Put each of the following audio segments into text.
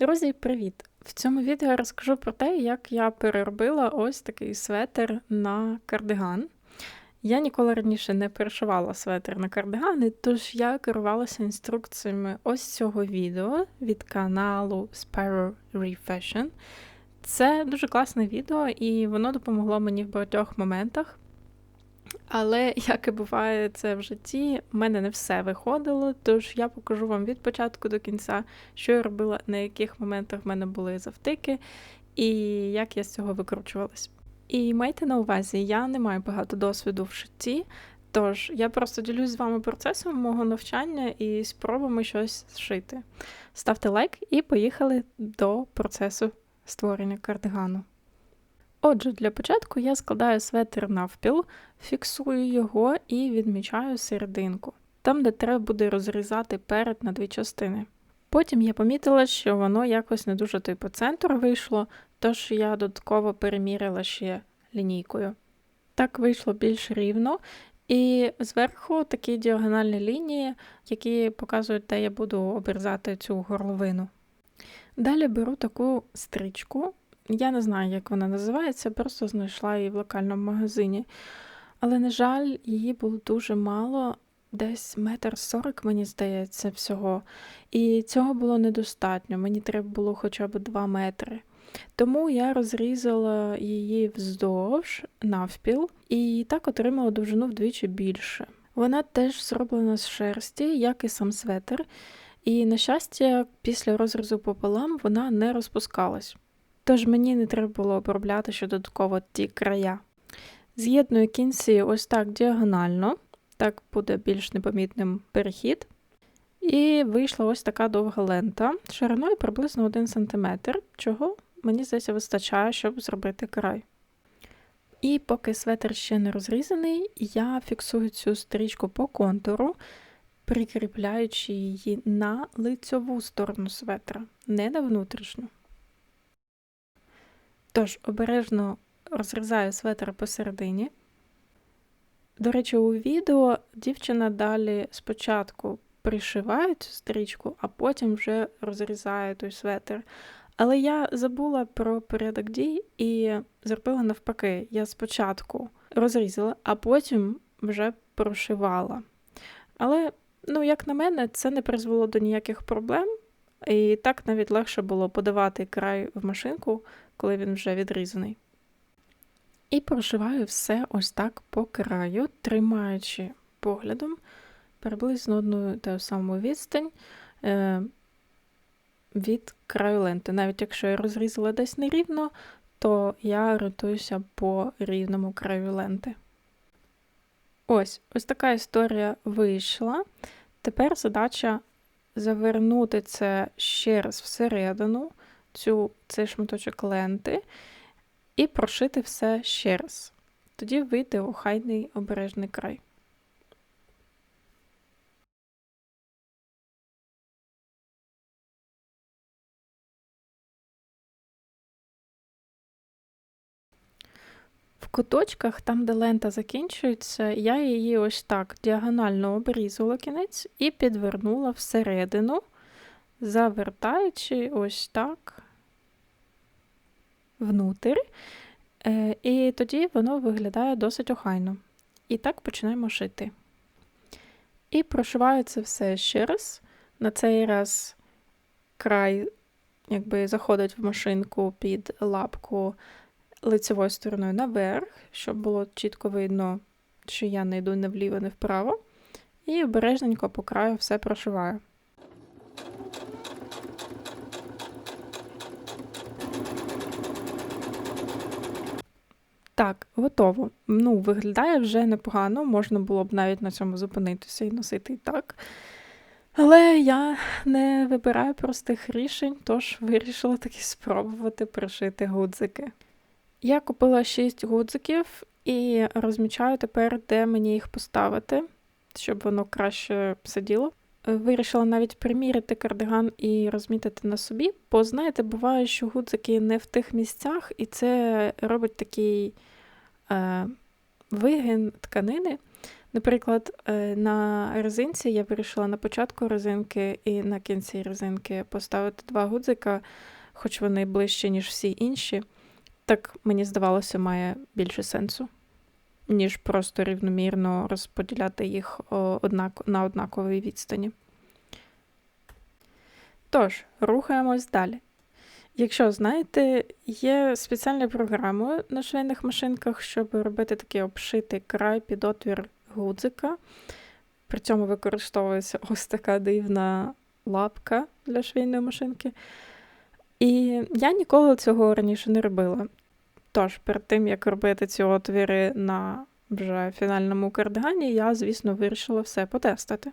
Друзі, привіт! В цьому відео я розкажу про те, як я переробила ось такий светр на кардиган. Я ніколи раніше не перешивала светр на кардигани, тож я керувалася інструкціями ось цього відео від каналу Sparrow Refashion. Це дуже класне відео, і воно допомогло мені в багатьох моментах. Але, як і буває це в житті, в мене не все виходило, тож я покажу вам від початку до кінця, що я робила, на яких моментах в мене були завтики, і як я з цього викручувалась. І майте на увазі, я не маю багато досвіду в житті, тож я просто ділюсь з вами процесом мого навчання і спробуємо щось зшити. Ставте лайк і поїхали до процесу створення кардигану. Отже, для початку я складаю светр навпіл, фіксую його і відмічаю серединку, там, де треба буде розрізати перед на дві частини. Потім я помітила, що воно якось не дуже той по центру вийшло, тож я додатково переміряла ще лінійкою. Так вийшло більш рівно, і зверху такі діагональні лінії, які показують, де я буду обрізати цю горловину. Далі беру таку стрічку, я не знаю, як вона називається, просто знайшла її в локальному магазині. Але, на жаль, її було дуже мало, десь метр сорок, мені здається, всього. І цього було недостатньо. Мені треба було хоча б 2 метри. Тому я розрізала її вздовж навпіл і так отримала довжину вдвічі більше. Вона теж зроблена з шерсті, як і сам светр. І, на щастя, після розрізу пополам вона не розпускалась. Тож мені не треба було обробляти ще додатково ті края. З'єдную кінці ось так діагонально, так буде більш непомітним перехід. І вийшла ось така довга лента шириною приблизно 1 см, чого, мені здається, вистачає, щоб зробити край. І поки светр ще не розрізаний, я фіксую цю стрічку по контуру, прикріпляючи її на лицьову сторону светра, не на внутрішню. Тож, обережно розрізаю светр посередині. До речі, у відео дівчина далі спочатку пришиває цю стрічку, а потім вже розрізає той светр. Але я забула про порядок дій і зробила навпаки. Я спочатку розрізала, а потім вже прошивала. Але, ну, як на мене, це не призвело до ніяких проблем. І так навіть легше було подавати край в машинку, коли він вже відрізаний. І прошиваю все ось так по краю, тримаючи поглядом приблизно одну ту саму відстань е, від краю ленти. Навіть якщо я розрізала десь нерівно, то я орієнтуюся по рівному краю ленти. Ось ось така історія вийшла. Тепер задача завернути це ще раз всередину, цю, цей шматочок ленти, і прошити все ще раз. Тоді вийде охайний обережний край. В куточках, там, де лента закінчується, я її ось так діагонально обрізала кінець і підвернула всередину, завертаючи ось так внутрі. Е, і тоді воно виглядає досить охайно. І так починаємо шити. І прошиваю це все ще раз. На цей раз край якби заходить в машинку під лапку лицевою стороною наверх, щоб було чітко видно, що я не йду не вліво, не вправо. І обережненько по краю все прошиваю. Так, готово. Ну, виглядає вже непогано, можна було б навіть на цьому зупинитися і носити і так. Але я не вибираю простих рішень, тож вирішила таки спробувати пришити гудзики. Я купила 6 гудзиків і розмічаю тепер, де мені їх поставити, щоб воно краще сиділо. Вирішила навіть приміряти кардиган і розмітити на собі, бо, знаєте, буває, що гудзики не в тих місцях, і це робить такий е, вигин тканини. Наприклад, е, на резинці я вирішила на початку резинки і на кінці резинки поставити два гудзика, хоч вони ближче, ніж всі інші. Так, мені здавалося, має більше сенсу, ніж просто рівномірно розподіляти їх однак, на однаковій відстані. Тож, рухаємось далі. Якщо знаєте, є спеціальні програми на швейних машинках, щоб робити такий обшитий край під отвір гудзика. При цьому використовується ось така дивна лапка для швейної машинки. І я ніколи цього раніше не робила. Тож, перед тим, як робити ці отвіри на вже фінальному кардигані, я, звісно, вирішила все потестити.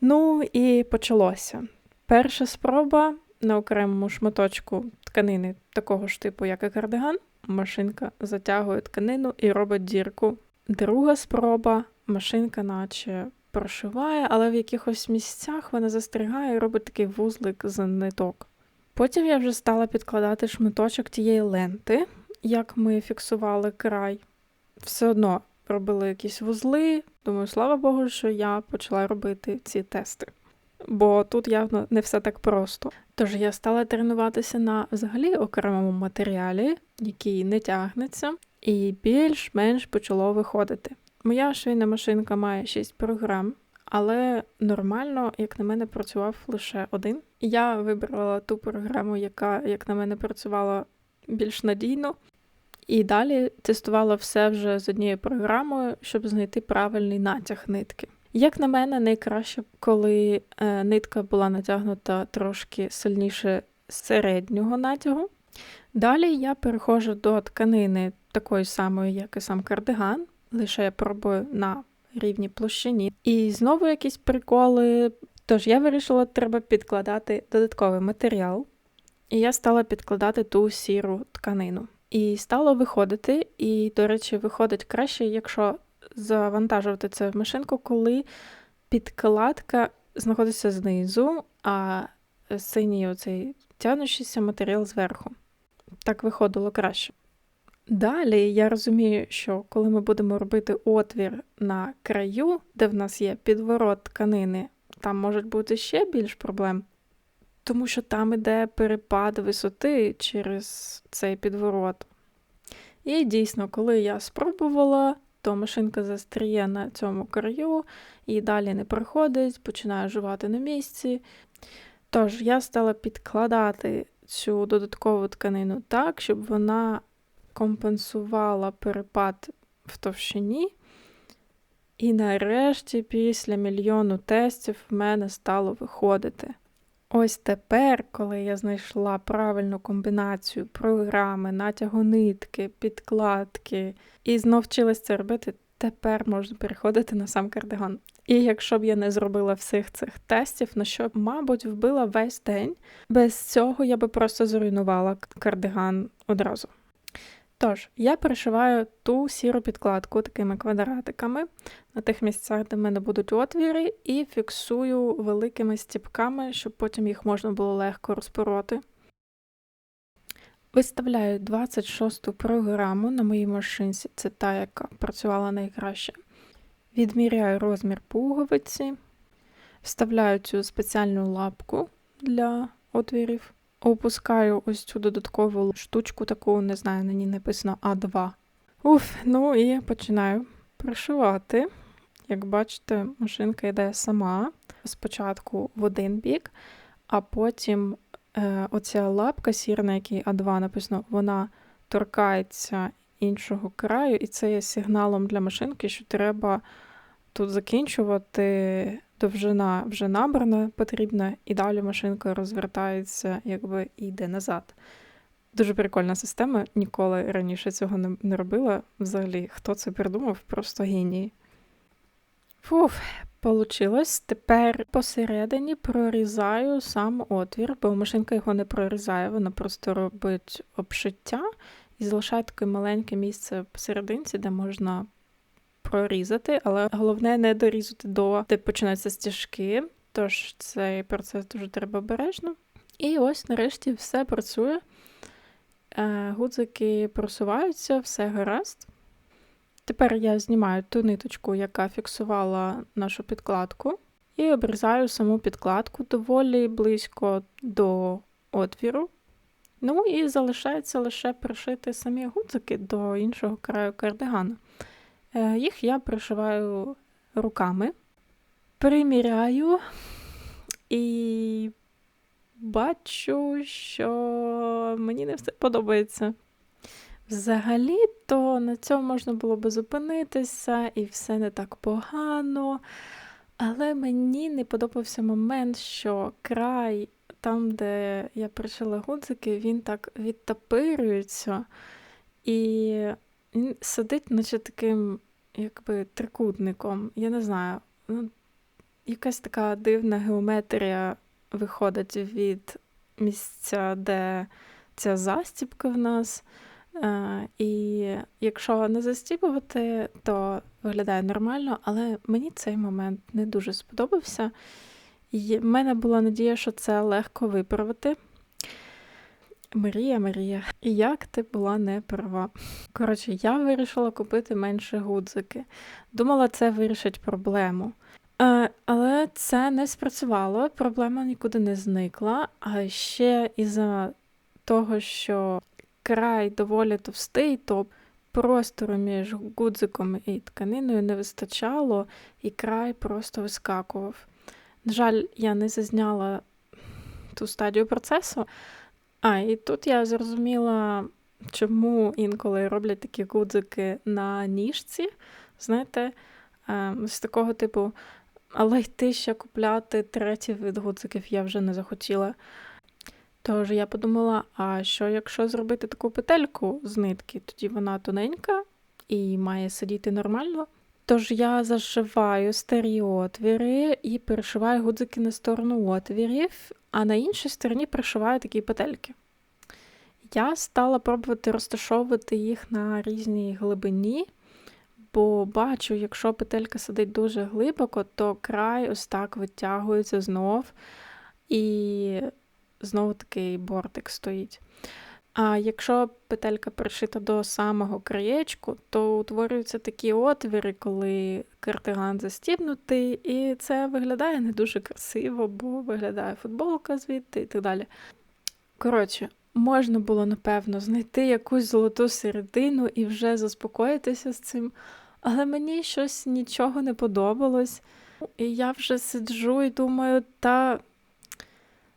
Ну і почалося. Перша спроба на окремому шматочку тканини такого ж типу, як і кардиган, машинка затягує тканину і робить дірку. Друга спроба машинка, наче прошиває, але в якихось місцях вона застрягає і робить такий вузлик з ниток. Потім я вже стала підкладати шматочок тієї ленти, як ми фіксували край. Все одно робили якісь вузли. Думаю, слава Богу, що я почала робити ці тести. Бо тут явно не все так просто. Тож я стала тренуватися на взагалі окремому матеріалі, який не тягнеться, і більш-менш почало виходити. Моя швейна машинка має 6 програм, але нормально, як на мене, працював лише один. Я вибрала ту програму, яка, як на мене, працювала більш надійно. І далі тестувала все вже з однією програмою, щоб знайти правильний натяг нитки. Як на мене, найкраще, коли е, нитка була натягнута трошки сильніше середнього натягу. Далі я переходжу до тканини такої самої, як і сам кардиган, лише пробую на рівні площині. І знову якісь приколи. Тож я вирішила, треба підкладати додатковий матеріал. І я стала підкладати ту сіру тканину. І стало виходити, і, до речі, виходить краще, якщо завантажувати це в машинку, коли підкладка знаходиться знизу, а синій оцей тянущийся матеріал зверху. Так виходило краще. Далі я розумію, що коли ми будемо робити отвір на краю, де в нас є підворот тканини, там можуть бути ще більш проблем, тому що там іде перепад висоти через цей підворот. І дійсно, коли я спробувала, то машинка застріє на цьому краю і далі не проходить, починає жувати на місці. Тож я стала підкладати цю додаткову тканину так, щоб вона компенсувала перепад в товщині. І нарешті, після мільйону тестів, в мене стало виходити. Ось тепер, коли я знайшла правильну комбінацію програми, натягу нитки, підкладки і знов вчилась це робити, тепер можна переходити на сам кардиган. І якщо б я не зробила всіх цих тестів, на що, мабуть, вбила весь день, без цього я би просто зруйнувала кардиган одразу. Тож, я пришиваю ту сіру підкладку такими квадратиками на тих місцях, де в мене будуть отвіри, і фіксую великими стіпками, щоб потім їх можна було легко розпороти. Виставляю 26-ту програму на моїй машинці, це та, яка працювала найкраще. Відміряю розмір пуговиці, вставляю цю спеціальну лапку для отвірів. Опускаю ось цю додаткову штучку, таку, не знаю, на ній написано А2. Уф, ну і починаю пришивати. Як бачите, машинка йде сама. Спочатку в один бік, а потім е, оця лапка сіра, на якій А2 написано, вона торкається іншого краю, і це є сигналом для машинки, що треба тут закінчувати довжина вже набрана потрібна, і далі машинка розвертається якби і йде назад. Дуже прикольна система, ніколи раніше цього не, робила. Взагалі, хто це придумав, просто геній. Фуф, получилось. Тепер посередині прорізаю сам отвір, бо машинка його не прорізає, вона просто робить обшиття і залишає таке маленьке місце посерединці, де можна прорізати, але головне не дорізати до де починаються стіжки. Тож цей процес дуже треба обережно. І ось нарешті все працює. Е, гудзики просуваються, все гаразд. Тепер я знімаю ту ниточку, яка фіксувала нашу підкладку, і обрізаю саму підкладку доволі близько до отвіру. Ну і залишається лише пришити самі гудзики до іншого краю кардигану. Е, їх я пришиваю руками, приміряю і бачу, що мені не все подобається. Взагалі-то на цьому можна було би зупинитися, і все не так погано. Але мені не подобався момент, що край, там, де я пришила гудзики, він так відтапирюється і він сидить, наче таким, якби трикутником. Я не знаю, ну, якась така дивна геометрія виходить від місця, де ця застібка в нас. Е, і якщо не застібувати, то виглядає нормально, але мені цей момент не дуже сподобався. І в мене була надія, що це легко виправити. Марія, Марія, як ти була не права? Коротше, я вирішила купити менше гудзики. Думала, це вирішить проблему. Е, але це не спрацювало, проблема нікуди не зникла. А ще із-за того, що край доволі товстий, то простору між гудзиком і тканиною не вистачало, і край просто вискакував. На жаль, я не зазняла ту стадію процесу. А, і тут я зрозуміла, чому інколи роблять такі гудзики на ніжці. Знаєте, е, з такого типу, але йти ще купляти третій вид гудзиків я вже не захотіла. Тож я подумала: а що якщо зробити таку петельку з нитки, тоді вона тоненька і має сидіти нормально. Тож я зашиваю старі отвіри і перешиваю гудзики на сторону отвірів, а на іншій стороні пришиваю такі петельки. Я стала пробувати розташовувати їх на різній глибині, бо бачу, якщо петелька сидить дуже глибоко, то край ось так витягується знов. І знову такий бортик стоїть. А якщо петелька пришита до самого краєчку, то утворюються такі отвіри, коли картиган застібнутий, і це виглядає не дуже красиво, бо виглядає футболка звідти і так далі. Коротше, можна було, напевно, знайти якусь золоту середину і вже заспокоїтися з цим, але мені щось нічого не подобалось. І я вже сиджу і думаю, та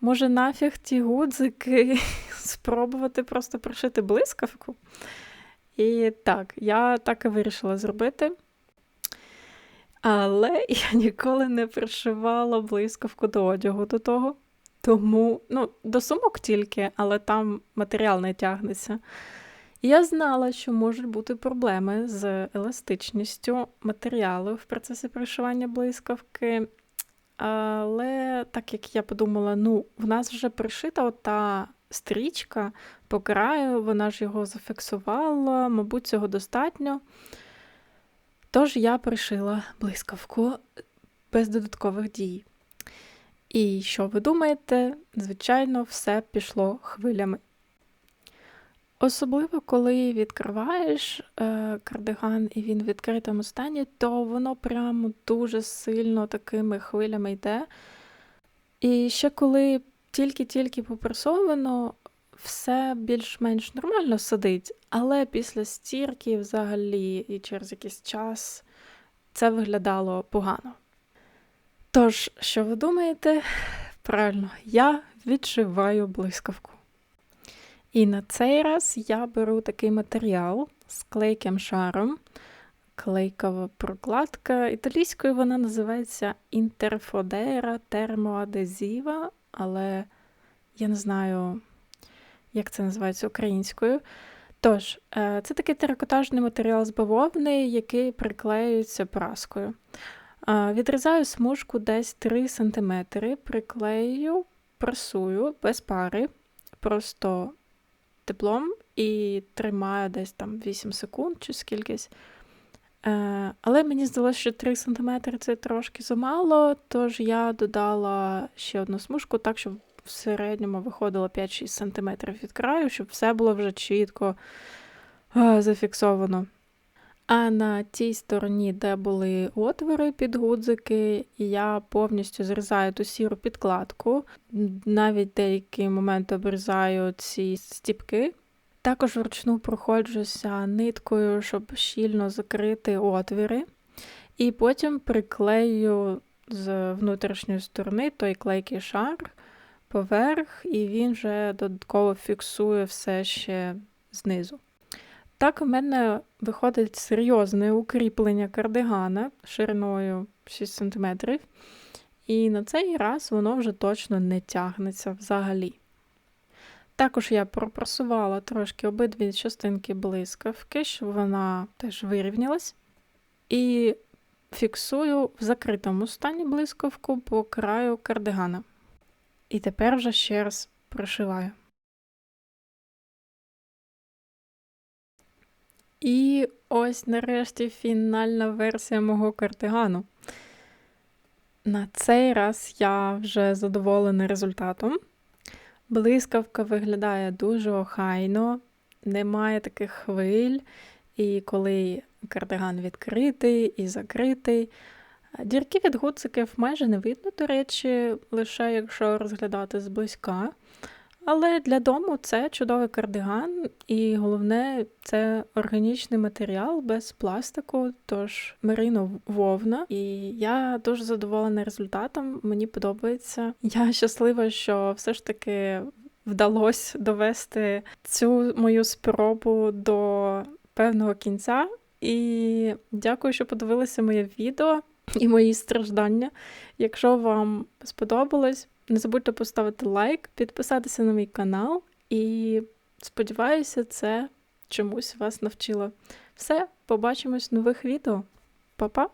Може, нафіг ті гудзики спробувати просто пришити блискавку. І так, я так і вирішила зробити. Але я ніколи не пришивала блискавку до одягу до того. Тому, ну, до сумок тільки, але там матеріал не тягнеться. я знала, що можуть бути проблеми з еластичністю матеріалу в процесі пришивання блискавки. Але так як я подумала, ну, в нас вже пришита ота стрічка по краю, вона ж його зафіксувала, мабуть, цього достатньо. Тож я пришила блискавку без додаткових дій. І що ви думаєте? Звичайно, все пішло хвилями. Особливо, коли відкриваєш е, кардиган і він в відкритому стані, то воно прямо дуже сильно такими хвилями йде. І ще коли тільки-тільки попресовано, все більш-менш нормально сидить, але після стірки взагалі і через якийсь час це виглядало погано. Тож, що ви думаєте? Правильно, я відшиваю блискавку. І на цей раз я беру такий матеріал з клейким шаром, клейкова прокладка. Італійською вона називається Interfodera термоадезіва, але я не знаю, як це називається українською. Тож, е, це такий теракотажний матеріал з бавовни, який приклеюється праскою. Е, відрізаю смужку десь 3 см, приклею, прасую без пари, просто теплом і тримаю десь там 8 секунд чи скількись. Е, Але мені здалося, що 3 см це трошки замало, тож я додала ще одну смужку, так, щоб в середньому виходило 5-6 см від краю, щоб все було вже чітко е, зафіксовано. А на тій стороні, де були отвори під гудзики, я повністю зрізаю ту сіру підкладку, навіть деякі моменти обрізаю ці стіпки. Також вручну проходжуся ниткою, щоб щільно закрити отвіри. І потім приклею з внутрішньої сторони той клейкий шар поверх, і він вже додатково фіксує все ще знизу. Так, у мене виходить серйозне укріплення кардигана шириною 6 см. І на цей раз воно вже точно не тягнеться взагалі. Також я пропрасувала трошки обидві частинки блискавки, щоб вона теж вирівнялась. І фіксую в закритому стані блискавку по краю кардигана. І тепер вже ще раз прошиваю. І ось нарешті фінальна версія мого кардигану. На цей раз я вже задоволена результатом. Блискавка виглядає дуже охайно, немає таких хвиль, і коли кардиган відкритий і закритий. Дірки від гуциків майже не видно, до речі, лише якщо розглядати зблизька. Але для дому це чудовий кардиган, і головне, це органічний матеріал без пластику, тож мерино вовна. І я дуже задоволена результатом. Мені подобається. Я щаслива, що все ж таки вдалося довести цю мою спробу до певного кінця. І дякую, що подивилися моє відео і мої страждання. Якщо вам сподобалось, не забудьте поставити лайк, підписатися на мій канал, і сподіваюся, це чомусь вас навчило. Все, побачимось в нових відео. Па-па!